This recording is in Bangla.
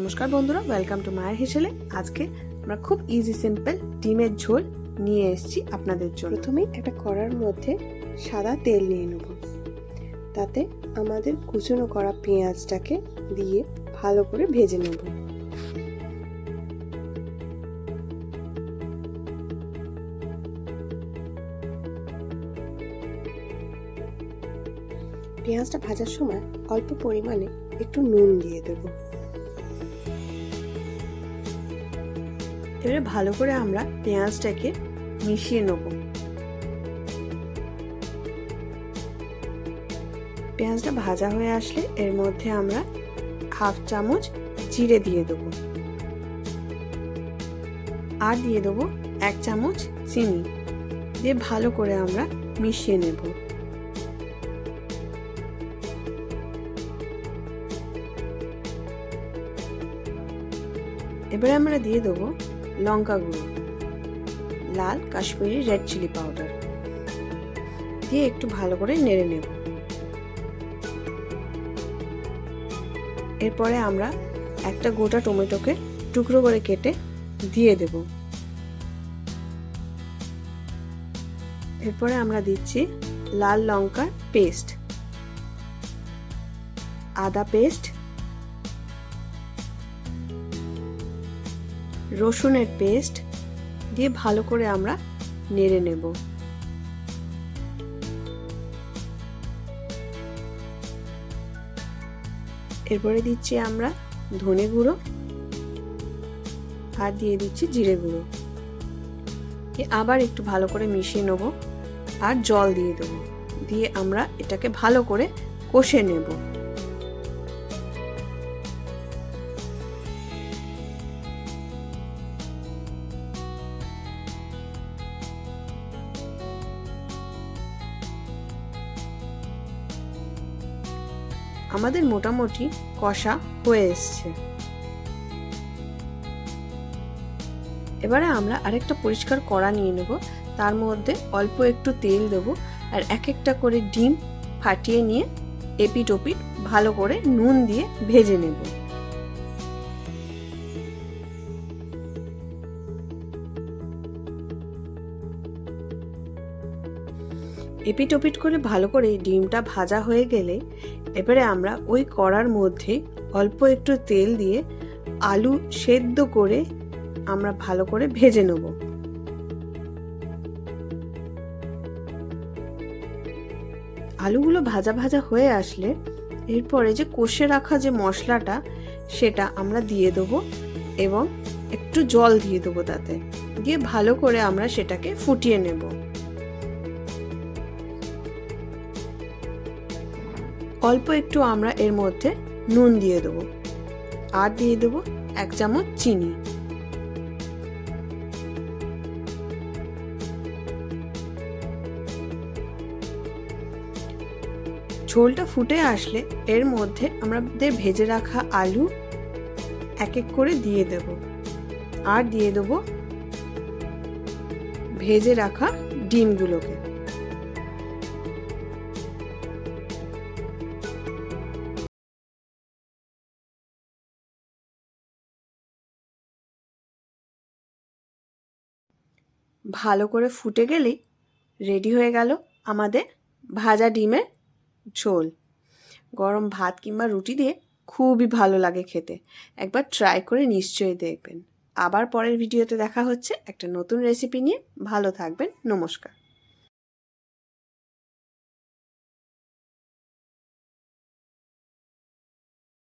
নমস্কার বন্ধুরা ওয়েলকাম টু মায়ের হেসেলে। আজকে আমরা খুব ইজি সিম্পল ডিমের ঝোল নিয়ে এসেছি আপনাদের জন্য। প্রথমেই একটা কড়ার মধ্যে সাদা তেল নিয়ে নেব। তাতে আমাদের কুচনো করা পেঁয়াজটাকে দিয়ে ভালো করে ভেজে নেব। পেঁয়াজটা ভাজার সময় অল্প পরিমাণে একটু নুন দিয়ে দেব। এবারে ভালো করে আমরা পেঁয়াজটাকে মিশিয়ে নেব। পেঁয়াজটা ভাজা হয়ে আসলে এর মধ্যে আমরা হাফ চামচ জিরে দিয়ে দেব। আর দিয়ে দেবো এক চামচ চিনি। দিয়ে ভালো করে আমরা মিশিয়ে নেব। এবারে আমরা দিয়ে দেবো লঙ্কা গুঁড়ো লাল কাশ্মীরি রেড চিলি পাউডার দিয়ে একটু ভালো করে নেড়ে নেব। এরপরে আমরা একটা গোটা টমেটোকে টুকরো করে কেটে দিয়ে দেব। এরপরে আমরা দিচ্ছি লাল লঙ্কার পেস্ট। আদা পেস্ট রসুনের পেস্ট দিয়ে ভালো করে আমরা নেড়ে নেব। এরপরে দিচ্ছি আমরা ধনে গুঁড়ো আর দিয়ে দিচ্ছি জিরে গুঁড়ো। আবার একটু ভালো করে মিশিয়ে নেব আর জল দিয়ে দেবো। দিয়ে আমরা এটাকে ভালো করে কষে নেব। আমাদের মোটামুটি কষা হয়ে এসছে। এবারে আমরা আরেকটা পরিষ্কার কড়া নিয়ে নেব। তার মধ্যে অল্প একটু তেল দেব আর এক একটা করে ডিম ফাটিয়ে নিয়ে এপিট ওপিট ভালো করে নুন দিয়ে ভেজে নেব। এপিট ওপিট করে ভালো করে ডিমটা ভাজা হয়ে গেলে এবারে আমরা ওই কড়ার মধ্যে অল্প একটু তেল দিয়ে আলু সেদ্ধ করে আমরা ভালো করে ভেজে নেব। আলুগুলো ভাজা ভাজা হয়ে আসলে এরপরে যে কষে রাখা যে মশলাটা সেটা আমরা দিয়ে দেবো এবং একটু জল দিয়ে দেবো তাতে। দিয়ে ভালো করে আমরা সেটাকে ফুটিয়ে নেব। অল্প একটু আমরা এর মধ্যে নুন দিয়ে দেবো। আর দিয়ে দেবো এক চামচ চিনি। ঝোলটা ফুটে আসলে এর মধ্যে আমাদের ভেজে রাখা আলু এক এক করে দিয়ে দেব। আর দিয়ে দেব ভেজে রাখা ডিমগুলোকে। ভালো করে ফুটে গেলেই রেডি হয়ে গেল আমাদের ভাজা ডিমের ঝোল। গরম ভাত কিংবা রুটি দিয়ে খুবই ভালো লাগে খেতে। একবার ট্রাই করে নিশ্চয়ই দেখবেন। আবার পরের ভিডিওতে দেখা হচ্ছে একটা নতুন রেসিপি নিয়ে। ভালো থাকবেন, নমস্কার।